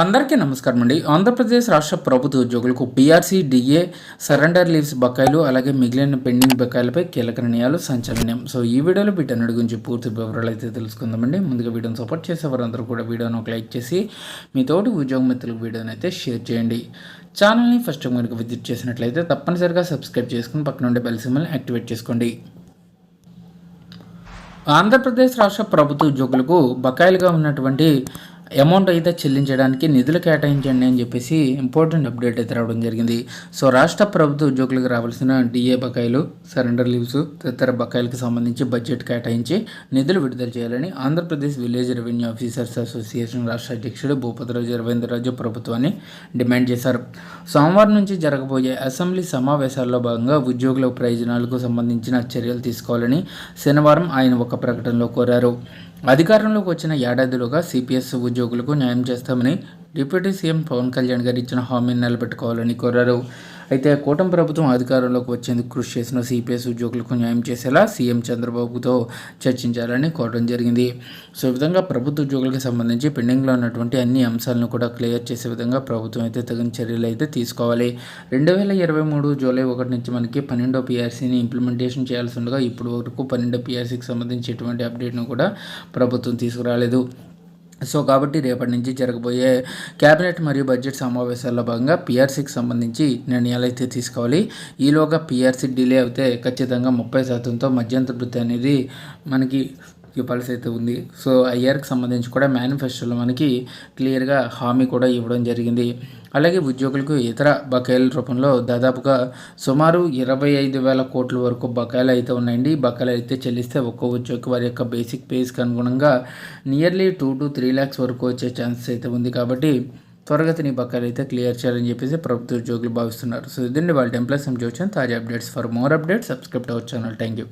అందరికీ నమస్కారం అండి. ఆంధ్రప్రదేశ్ రాష్ట్ర ప్రభుత్వ ఉద్యోగులకు బీఆర్సీ డిఏ సరెండర్ లీవ్స్ బకాయిలు అలాగే మిగిలిన పెండింగ్ బకాయిలపై కీలక నిర్ణయాలు సంచలనం. సో ఈ వీడియోలో వీటన్నిటి గురించి పూర్తి వివరాలు అయితే తెలుసుకుందామండి. ముందుగా వీడియోని సపోర్ట్ చేసే వారందరూ కూడా వీడియోను ఒక లైక్ చేసి మీ తోటి ఉద్యోగ మిత్రులకు వీడియోని అయితే షేర్ చేయండి. ఛానల్ని ఫస్ట్ కనుక విజిట్ చేసినట్లయితే తప్పనిసరిగా సబ్స్క్రైబ్ చేసుకుని పక్కన ఉండే బెల్ సిమ్మల్ని యాక్టివేట్ చేసుకోండి. ఆంధ్రప్రదేశ్ రాష్ట్ర ప్రభుత్వ ఉద్యోగులకు బకాయిలుగా ఉన్నటువంటి అమౌంట్ అయితే చెల్లించడానికి నిధులు కేటాయించండి అని చెప్పేసి ఇంపార్టెంట్ అప్డేట్ అయితే రావడం జరిగింది. సో రాష్ట్ర ప్రభుత్వ ఉద్యోగులకు రావాల్సిన డిఏ బకాయిలు సరెండర్ లీవ్స్ తదితర బకాయిలకు సంబంధించి బడ్జెట్ కేటాయించి నిధులు విడుదల చేయాలని Andhra Pradesh village revenue officers association రాష్ట్ర అధ్యక్షుడు భూపతిరాజు రవీంద్రరాజు ప్రభుత్వాన్ని డిమాండ్ చేశారు. సోమవారం నుంచి జరగబోయే అసెంబ్లీ సమావేశాల్లో భాగంగా ఉద్యోగుల ప్రయోజనాలకు సంబంధించిన చర్యలు తీసుకోవాలని శనివారం ఆయన ఒక ప్రకటనలో కోరారు. అధికారంలోకి వచ్చిన ఏడాదిలోగా సిపిఎస్ ఉద్యోగులకు న్యాయం చేస్తామని డిప్యూటీ సీఎం పవన్ కళ్యాణ్ గారు ఇచ్చిన హామీని నిలబెట్టుకోవాలని కోరారు. అయితే కూటమి ప్రభుత్వం అధికారంలోకి వచ్చేందుకు కృషి చేసిన సిపిఎస్ ఉద్యోగులకు న్యాయం చేసేలా సీఎం చంద్రబాబుతో చర్చించాలని కోరడం జరిగింది. సో ఈ విధంగా ప్రభుత్వ ఉద్యోగులకు సంబంధించి పెండింగ్లో ఉన్నటువంటి అన్ని అంశాలను కూడా క్లియర్ చేసే విధంగా ప్రభుత్వం అయితే తగిన చర్యలు అయితే తీసుకోవాలి. రెండు వేల ఇరవై మూడు జూలై ఒకటి నుంచి మనకి పన్నెండో పిఆర్సీని ఇంప్లిమెంటేషన్ చేయాల్సి ఉండగా ఇప్పుడు వరకు పన్నెండో పిఆర్సీకి సంబంధించి ఎటువంటి అప్డేట్ను కూడా ప్రభుత్వం తీసుకురాలేదు. సో కాబట్టి రేపటి నుంచి జరగబోయే కేబినెట్ మరియు బడ్జెట్ సమావేశాల్లో భాగంగా పీఆర్సీకి సంబంధించి నిర్ణయాలు అయితే తీసుకోవాలి. ఈలోగా పిఆర్సీ డిలే అయితే ఖచ్చితంగా ముప్పై శాతంతో మధ్యంతర వృత్తి అనేది మనకి ఇవ్వాల్సి అయితే ఉంది. సో ఐఆర్కి సంబంధించి కూడా మేనిఫెస్టోలో మనకి క్లియర్గా హామీ కూడా ఇవ్వడం జరిగింది. అలాగే ఉద్యోగులకు ఇతర బకాయిల రూపంలో దాదాపుగా సుమారు ఇరవై ఐదు వేల కోట్ల వరకు బకాయిలు అయితే ఉన్నాయండి. బకాయిలు అయితే చెల్లిస్తే ఒక్కో ఉద్యోగి వారి యొక్క బేసిక్ పేస్కి అనుగుణంగా nearly two to three lakhs వరకు వచ్చే ఛాన్సెస్ అయితే ఉంది కాబట్టి త్వరగతిని బకాయిలు అయితే క్లియర్ చేయాలని చెప్పేసి ప్రభుత్వ ఉద్యోగులు భావిస్తున్నారు. సో ఇదండి వాళ్ళ టెంప్లెస్ చూసాను తాజా updates. For more updates subscribe our channel thank you